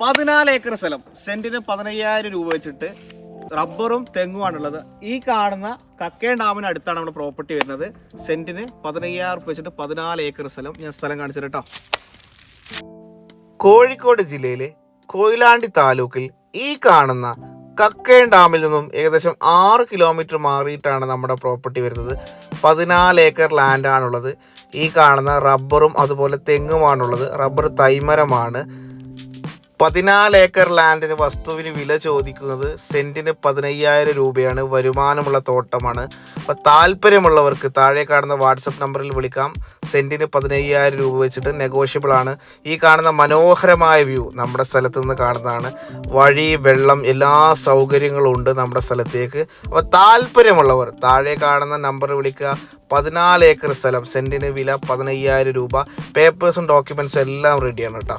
പതിനാല് ഏക്കർ സ്ഥലം. സെന്റിന് പതിനയ്യായിരം രൂപ വെച്ചിട്ട് റബ്ബറും തെങ്ങുമാണുള്ളത്. ഈ കാണുന്ന കക്കേ ഡാമിന് അടുത്താണ് നമ്മുടെ പ്രോപ്പർട്ടി വരുന്നത്. സെന്റിന് പതിനയ്യായിരം രൂപ വെച്ചിട്ട് പതിനാല് ഏക്കർ സ്ഥലം. ഞാൻ സ്ഥലം കാണിച്ചു കേട്ടോ കോഴിക്കോട് ജില്ലയിലെ കൊയിലാണ്ടി താലൂക്കിൽ ഈ കാണുന്ന കക്കേൻ ഡാമിൽ നിന്നും ഏകദേശം ആറ് കിലോമീറ്റർ മാറിയിട്ടാണ് നമ്മുടെ പ്രോപ്പർട്ടി വരുന്നത്. പതിനാല് ഏക്കർ ലാൻഡാണുള്ളത്. ഈ കാണുന്ന റബ്ബറും അതുപോലെ തെങ്ങുമാണുള്ളത്. റബ്ബർ തൈമരമാണ്. പതിനാല് ഏക്കർ ലാൻഡിന് വസ്തുവിന് വില ചോദിക്കുന്നത് സെന്റിന് പതിനയ്യായിരം രൂപയാണ്. വരുമാനമുള്ള തോട്ടമാണ്. അപ്പോൾ താല്പര്യമുള്ളവർക്ക് താഴെ കാണുന്ന വാട്സപ്പ് നമ്പറിൽ വിളിക്കാം. സെന്റിന് പതിനയ്യായിരം രൂപ വെച്ചിട്ട് നെഗോഷ്യബിൾ ആണ്. ഈ കാണുന്ന മനോഹരമായ വ്യൂ നമ്മുടെ സ്ഥലത്ത് നിന്ന് കാണുന്നതാണ്. വഴി വെള്ളം എല്ലാ സൗകര്യങ്ങളും ഉണ്ട് നമ്മുടെ സ്ഥലത്തേക്ക്. അപ്പോൾ താല്പര്യമുള്ളവർ താഴെ കാണുന്ന നമ്പർ വിളിക്കുക. പതിനാല് ഏക്കർ സ്ഥലം സെന്റിന് വില പതിനയ്യായിരം രൂപ. പേപ്പേഴ്സും ഡോക്യുമെന്റ്സും എല്ലാം റെഡിയാണ് കേട്ടോ.